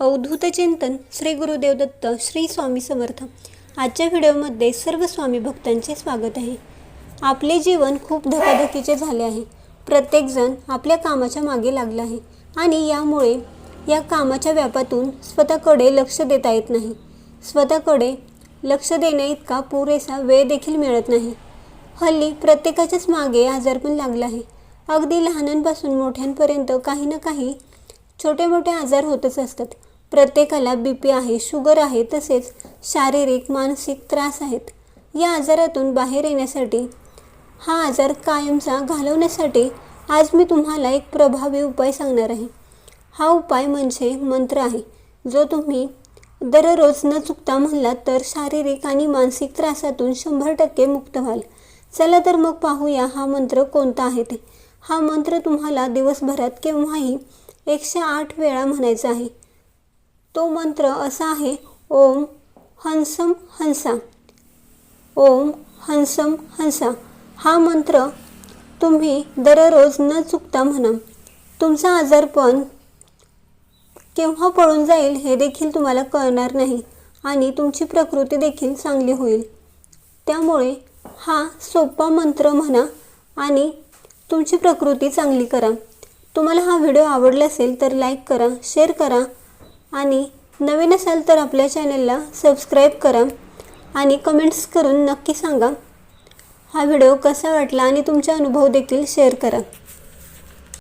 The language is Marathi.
अवधूत चिंतन श्री गुरुदेव दत्त श्री स्वामी समर्थ. आजच्या व्हिडिओमध्ये सर्व स्वामी भक्तांचे स्वागत आहे. आपले जीवन खूप धकाधकीचे झाले आहे. प्रत्येकजण आपल्या कामाच्या मागे लागला आहे आणि यामुळे या कामाच्या व्यापातून स्वतःकडे लक्ष देता येत नाही. स्वतःकडे लक्ष देण्या इतका पुरेसा वेळ देखील मिळत नाही. हल्ली प्रत्येकाच्याच मागे आजारपण लागला आहे. अगदी लहानांपासून मोठ्यांपर्यंत काही ना काही छोटे मोठे आजार होतच असतात. प्रत्येकाला बी पी आहे शुगर आहे तसेच शारीरिक मानसिक त्रास आहेत. या आजारातून बाहेर येण्यासाठी हा आजार कायमचा घालवण्यासाठी आज मी तुम्हाला एक प्रभावी उपाय सांगणार आहे. हा उपाय म्हणजे मंत्र आहे. जो तुम्ही दररोज न चुकता म्हणला तर शारीरिक आणि मानसिक त्रासातून शंभर टक्के मुक्त व्हाल. चला तर मग पाहूया हा मंत्र कोणता आहे ते. हा मंत्र तुम्हाला दिवसभरात केव्हाही एकशे आठ वेळा म्हणायचा आहे. तो मंत्र असा आहे ओम हंसम हंसा. ओम हंसम हंसा. हा मंत्र तुम्ही दररोज न चुकता म्हणा. तुमचा आजारपण केव्हा पळून जाईल हे देखील तुम्हाला कळणार नाही आणि तुमची प्रकृती देखील चांगली होईल. त्यामुळे हा सोपा मंत्र म्हणा आणि तुमची प्रकृती चांगली करा. तुम्हाला हा व्हिडिओ आवडला असेल तर लाईक करा शेअर करा आणि नवीन असाल तर आपल्या चॅनलला सबस्क्राईब करा आणि कमेंट्स करून नक्की सांगा. हा व्हिडिओ कसा वाटला आणि तुमचे अनुभव देखील शेअर करा.